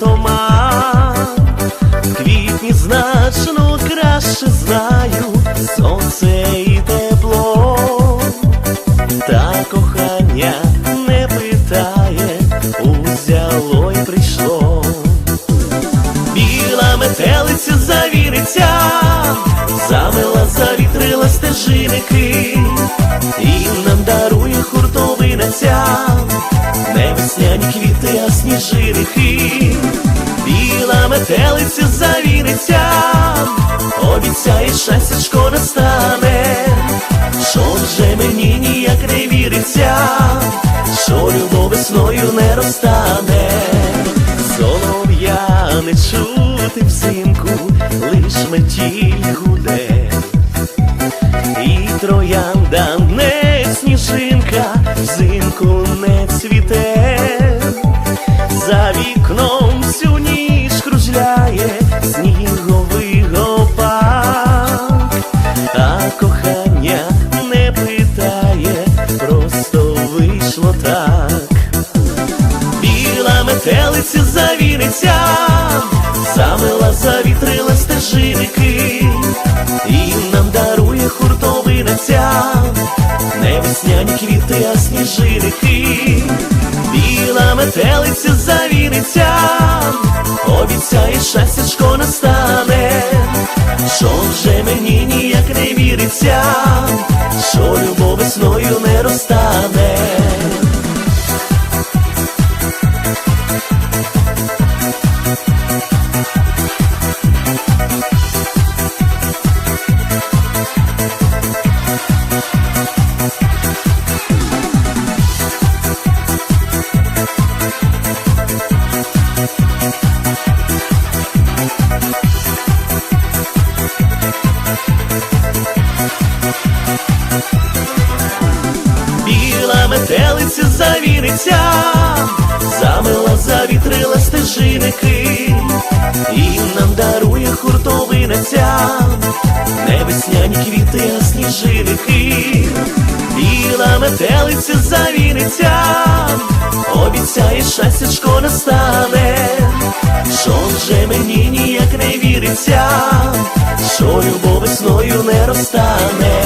туман, квітні значно краще знаю сонце і тепло, та кохання не питає, узяло й прийшло, біла метелиця завіриться, замила, завітрила стежиники, і нам дарує хуртовина ця. Не весняні квіти, а сніжиники. Біла метелиця завіриться, обіцяє щастячко настане, що вже мені ніяк не віриться, що любов весною не розтане. Солов'я не чути взимку, лиш метіль гуде, і троянда Метелиця завіриться, замила, завітрила стежиники, і нам дарує хуртовина ця, не весняні квіти, а сніжиники. Біла метелиця завіриться, обіцяє щастячко настане, що вже мені ніяк не віриться, завіриться, замила, завітрила стежиники, і нам дарує хуртовина ця, не весняні квіти, а сніжиники. Біла метелиця завіриться, обіцяє щастячко настане, що вже мені ніяк не віриться, що любов весною не розтане.